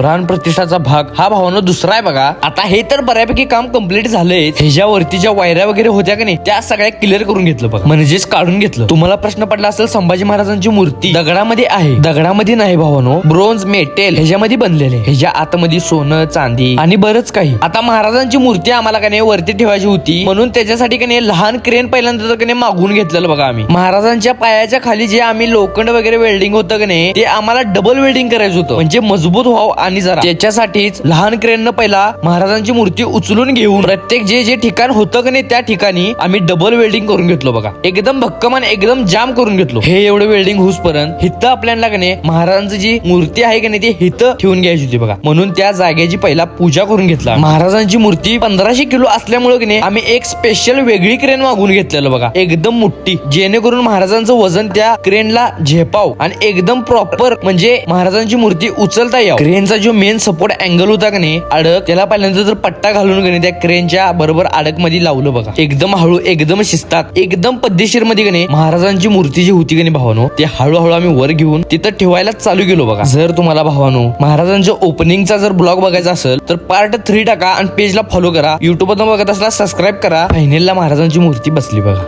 प्राण प्रतिष्ठाचा भाग हा भावानं दुसरा आहे बघा. आता हे तर बऱ्यापैकी काम कंप्लीट झालंय. ह्याच्यावरती ज्या वायऱ्या वगैरे होत्या का नाही त्या सगळ्या क्लिअर करून घेतलं बघा. म्हणजेच काढून घेतलं. तुम्हाला प्रश्न पडला असेल संभाजी महाराजांची मूर्ती दगडामध्ये आहे. दगडामध्ये नाही भावानो ब्रोन्झ मेटेल ह्याच्यामध्ये बनलेले. ह्याच्या आतमध्ये सोनं चांदी आणि बरंच काही. आता महाराजांची मूर्ती आम्हाला का नाही वरती ठेवायची होती. म्हणून त्याच्यासाठी का नाही लहान क्रेन पहिल्यांदा का नाही मागून घेतलेलं बघा आम्ही. महाराजांच्या पायाच्या खाली जे आम्ही लोखंड वगैरे वेल्डिंग होतं का नाही ते आम्हाला डबल वेल्डिंग करायचं होतं. म्हणजे मजबूत व्हावं आणि जरा. त्याच्यासाठीच लहान क्रेन पहिला महाराजांची मूर्ती उचलून घेऊन प्रत्येक जे जे ठिकाण होतं का नाही त्या ठिकाणी आम्ही डबल वेल्डिंग करून घेतलो बघा. एकदम भक्कम आणि एकदम जाम करून घेतलो. हे एवढं वेल्डिंग होऊस पर्यंत हिथं आपल्याला का नाही महाराजांची जी मूर्ती आहे का नाही ती हिथं ठेवून घ्यायची होती बघा. म्हणून त्या जागेची पहिला पूजा करून घेतला. महाराजांची मूर्ती पंधराशे किलो असल्यामुळे की नाही आम्ही एक स्पेशल वेगळी क्रेन मागून घेतलेलं बघा. एकदम मोठी. जेणेकरून महाराजांचं वजन त्या क्रेनला झेपाव आणि एकदम प्रॉपर म्हणजे महाराजांची मूर्ती उचलता यावं. क्रेनचा जो मेन सपोर्ट अँगल होता का नाही अडक त्याला पहिल्यांदा जर पट्टा घालून गणे त्या क्रेनच्या बरोबर अडकमध्ये लावलं बघा. एकदम हळू एकदम शिस्तात एकदम पद्धतशीरमध्ये का नाही महाराजांची मूर्ती जी होती का नाही भावानो ते हळूहळू आम्ही वर घेऊन तिथं ठेवायला चालू गेलो बघा. जर तुम्हाला भावानो महाराजांच्या ओपनिंगचा जर ब्लॉग बघायचा असेल तर पार्ट थ्री टाका आणि पेजला फॉलो करा. युट्यूब बघत असला सबस्क्राईब करा. फायनलला महाराजांची मूर्ती बसली बघा.